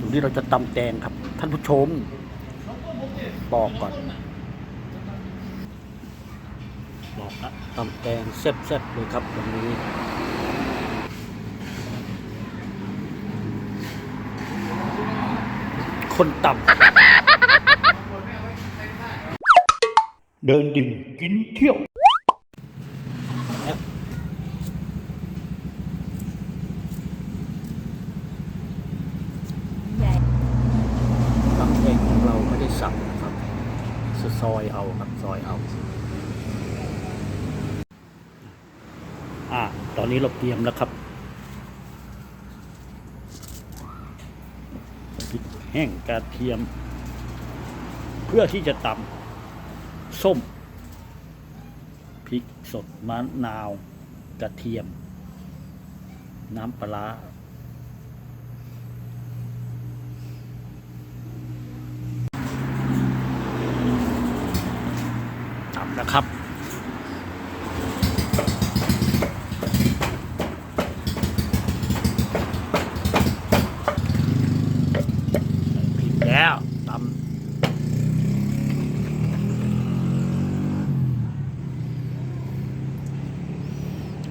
วันนี้เราจะตำแตงครับ ท่านผู้ชม บอกก่อน บอกนะตำแตงแซ่บๆเลยครับวันนี้คนต่ำเดินดิ่งกินเที่ยว ใหญ่ ตำแตงของเราไม่ได้สับนะครับ ซอยเอาครับซอยเอาอ่าตอนนี้เราเตรียมแล้วครับพริกแห้งกระเทียม เพื่อที่จะตำส้มพริกสดมะนาว กระเทียม น้ำปลาร้าตำนะ ครับพริกแล้วตำ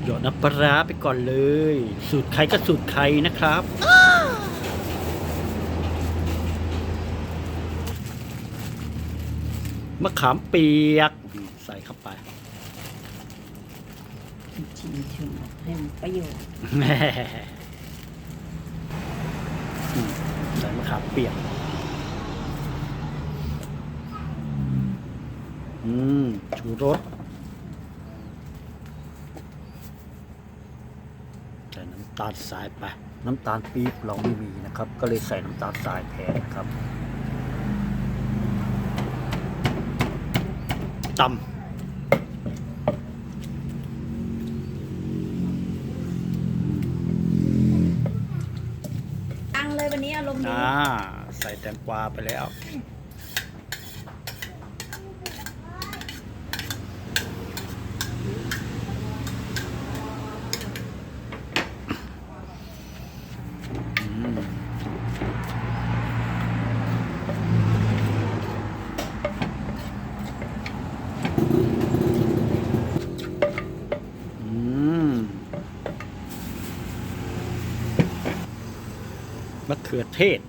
หยอดน้ำปลาร้าไปก่อนเลย สูตรใครก็สูตรใครนะครับมะขามเปียก ใส่เข้าไปชิมชิมให้มันประโยชน์แม่อืมใส่มะขามเปียกอืมชูรสใส่น้ำตาลทรายไป น้ำตาลปี๊บเราไม่มีนะครับ ก็เลยใส่น้ำตาลทรายแทนครับตำ ส่แตงกวาไปแล้ว มะเขือเทศ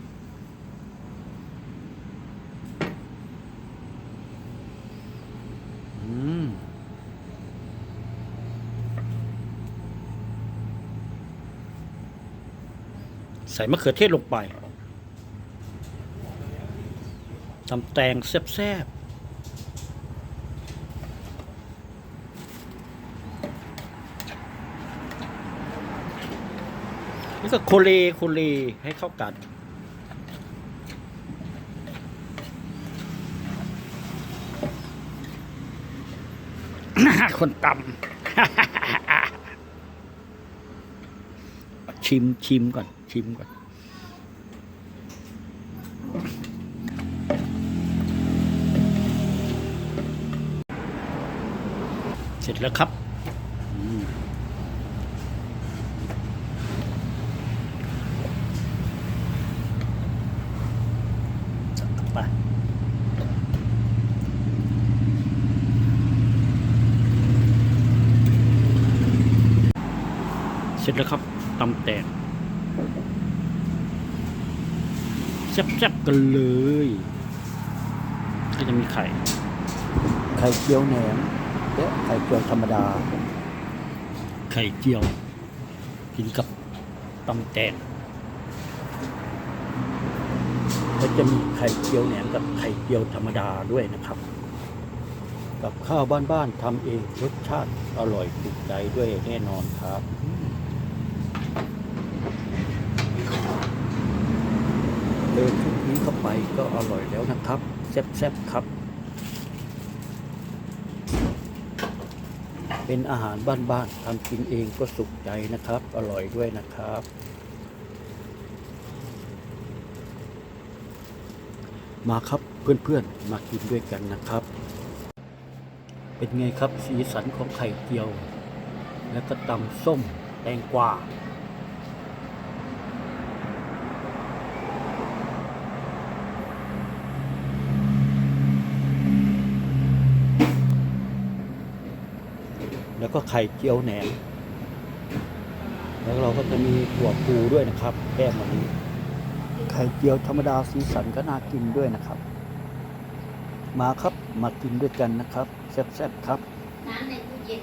ใส่มะเขือเทศลงไปตำแตงแซ่บๆแล้วก็โคเลโคเลให้เข้ากันคนตำ ชิมชิมก่อน ชิมก่อนเสร็จแล้วครับไปเสร็จแล้วครับ ตำแตงแซ่บๆกันเลย ก็จะมีไข่ ไข่เจียวแหนมและไข่เจียวธรรมดา ไข่เจียว กินกับตำแตงแล้วจะมีไข่เจียวแหนมกับไข่เจียวธรรมดาด้วยนะครับ กับข้าวบ้านๆทำเองรสชาติอร่อยถูกใจด้วยแน่นอนครับ เดินชุดนี้เข้าไปก็อร่อยแล้วนะครับแซ่บๆครับ เป็นอาหารบ้านๆทำกินเองก็สุขใจนะครับ อร่อยด้วยนะครับ มาครับเพื่อนๆมากินด้วยกันนะครับ เป็นไงครับสีสันของไข่เจียว แล้วก็ตำส้มแตงกวา แล้วก็ไข่เจียวแหนม แล้วเราก็จะมีถั่วปูด้วยนะครับแก้มวันนี้ ไข่เจียวธรรมดาสีสันก็น่ากินด้วยนะครับ มาครับมากินด้วยกันนะครับแซ่บๆครับ น้ำในตู้เย็น